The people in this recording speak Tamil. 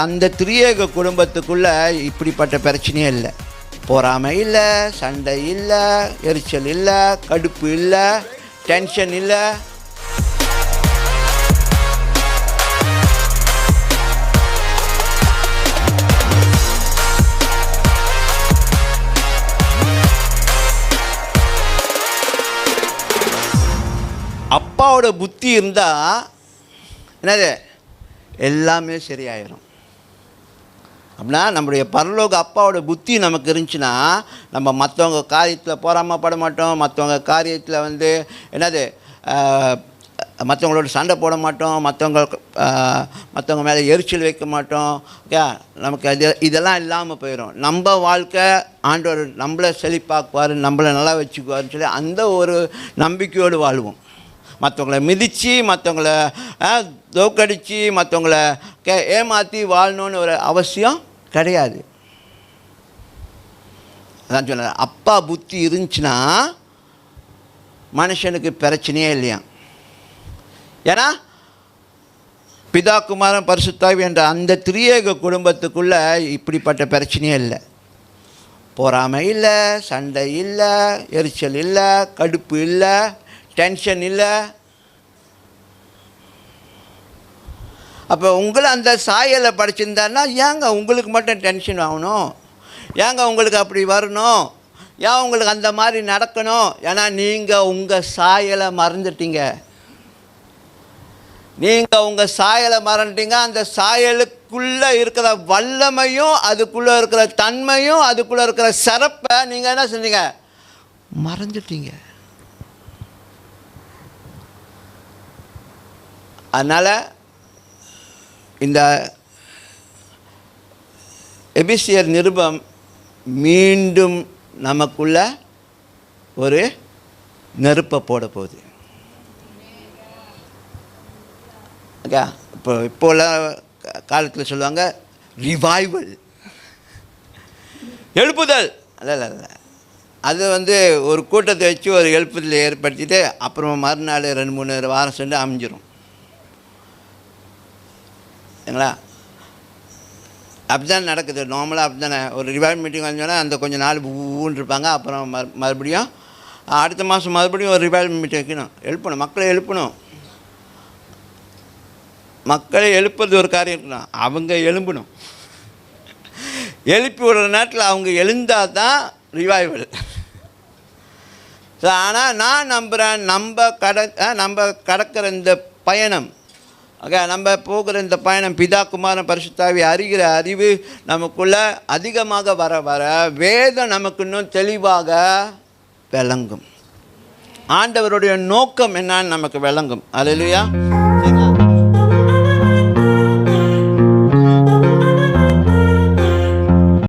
அந்த திரியேக குடும்பத்துக்குள்ளே இப்படிப்பட்ட பிரச்சனையே இல்லை. பொறாமை இல்லை சண்டை இல்லை எரிச்சல் இல்லை கடுப்பு இல்லை டென்ஷன் இல்லை. அப்பாவோட புத்தி இருந்தால் என்னது? எல்லாமே சரியாயிரும். அப்படின்னா நம்முடைய பரலோக அப்பாவோட புத்தி நமக்கு இருந்துச்சுன்னா நம்ம மற்றவங்க காரியத்தில் போராமப்பட மாட்டோம் மற்றவங்க காரியத்தில் வந்து என்னது மற்றவங்களோட சண்டை போட மாட்டோம் மற்றவங்க மற்றவங்க மேலே எரிச்சல் வைக்க மாட்டோம் ஓகே நமக்கு அது இதெல்லாம் இல்லாமல் போயிடும் நம்ம வாழ்க்கை ஆண்டவர் நம்மளை செழிப்பாக்குவார் நம்மளை நல்லா வச்சுக்குவார்னு சொல்லி அந்த ஒரு நம்பிக்கையோடு வாழ்வோம். மற்றவங்கள மிதித்து மற்றவங்கள தோக்கடித்து மற்றவங்கள கே ஏமாற்றி வாழணும்னு ஒரு அவசியம் கிடையாது. அதான் சொன்னேன் அப்பா புத்தி இருந்துச்சுன்னா மனுஷனுக்கு பிரச்சனையே இல்லையா? ஏன்னா பிதா குமாரன் பரிசுத்தாவி என்ற அந்த திரியேக குடும்பத்துக்குள்ளே இப்படிப்பட்ட பிரச்சனையே இல்லை. பொறாமை இல்லை சண்டை இல்லை எரிச்சல் இல்லை கடுப்பு இல்லை டென்ஷன் இல்லை அப்போ உங்களை அந்த சாயலை படிச்சிருந்தாருன்னா ஏங்க உங்களுக்கு மட்டும் டென்ஷன் ஆகணும்? ஏங்க உங்களுக்கு அப்படி வரணும்? ஏன் உங்களுக்கு அந்த மாதிரி நடக்கணும்? ஏன்னா நீங்கள் உங்கள் சாயலை மறந்துட்டீங்க. நீங்கள் உங்கள் சாயலை மறந்துட்டீங்க. அந்த சாயலுக்குள்ளே இருக்கிற வல்லமையும் அதுக்குள்ளே இருக்கிற தன்மையும் அதுக்குள்ளே இருக்கிற சிறப்பை நீங்கள் என்ன செஞ்சீங்க மறந்துட்டீங்க. அதனால் இந்த எபிசியர் நிருபம் மீண்டும் நமக்குள்ள ஒரு நெருப்பை போட போகுது. ஓகே இப்போ இப்போ உள்ள காலத்தில் சொல்லுவாங்க ரிவைவல் எழுப்புதல். அல்ல இல்ல இல்லை அது வந்து ஒரு கூட்டத்தை வச்சு ஒரு எழுப்புதல் ஏற்படுத்திட்டு அப்புறம் மறுநாள் ரெண்டு மூணு வாரம் சென்று அமைஞ்சிரும். சரிங்களா? அப்படி தான் நடக்குது. நார்மலாக அப்படி தானே ஒரு ரிவைவ் மீட்டிங் வந்தோன்னா அந்த கொஞ்சம் நாள் ஊன்னு இருப்பாங்க. அப்புறம் மறு மறுபடியும் அடுத்த மாதம் மறுபடியும் ஒரு ரிவைவ் மீட்டிங் வைக்கணும். எழுப்பணும். மக்களை எழுப்பணும். மக்களை எழுப்புறது ஒரு காரியம் இருக்கணும். அவங்க எழும்பணும். எழுப்பி விடுற நேரத்தில் அவங்க எழுந்தால் தான் ரிவைவல் ஸோ ஆனால் நான் நம்புகிறேன் நம்ம கட நம்ம கடக்கிற இந்த பயணம் ஓகே நம்ம போகிற இந்த பயணம் பிதா குமாரன் பரிசுத்தாவி அறிகிற அறிவு நமக்குள்ளே அதிகமாக வர வர வேதம் நமக்கு இன்னும் தெளிவாக விளங்கும். ஆண்டவருடைய நோக்கம் என்னன்னு நமக்கு விளங்கும். அது இல்லையா